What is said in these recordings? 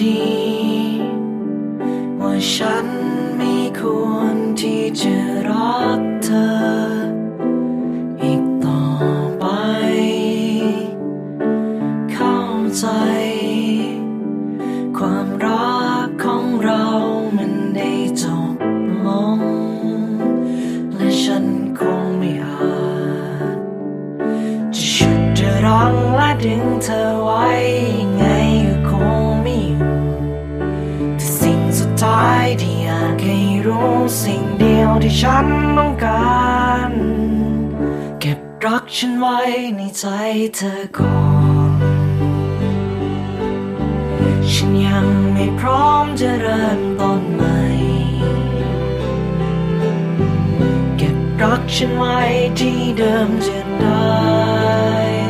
ดี ว่าฉันไม่ควรที่จะรัก สิ่งเดียวที่ฉันต้องการ เก็บรักฉันไว้ในใจเธอก่อน ฉันยังไม่พร้อมจะเริ่มต้นใหม่ เก็บรักฉันไว้ที่เดิมจะได้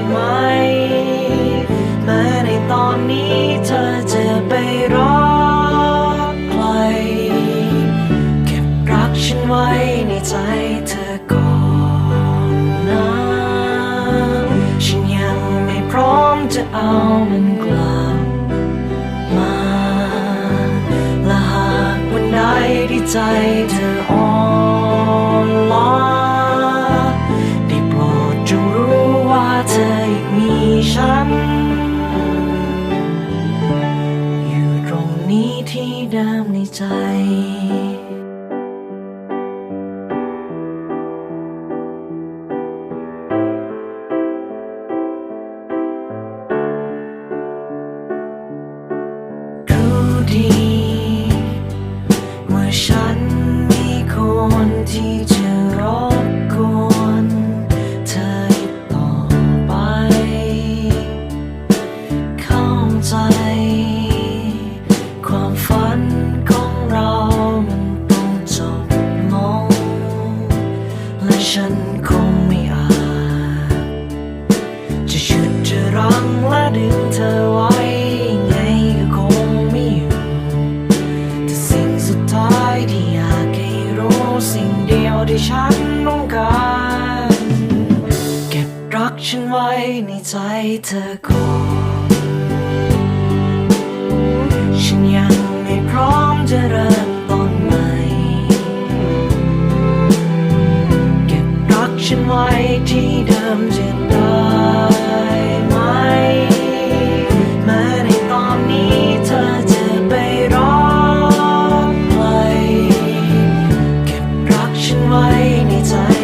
ไหม แม้ในตอนนี้ ใจเธออ่อนล้าได้โปรดจงรู้ว่าเธอยังมีฉัน อยู่ตรงนี้ที่เดิมในใจ ที่จะรบกวนเธออีกต่อไป เข้าใจ ความฝันของเรามันต้องจบลงและฉันคงันต้องการ เก็บรักฉันไว้ในใจเธอก่นฉันยังไม่พร้อมจะเริ่มต้นใหม่ เก็บรักฉันไว้ที่เดิมจะได้ anytime.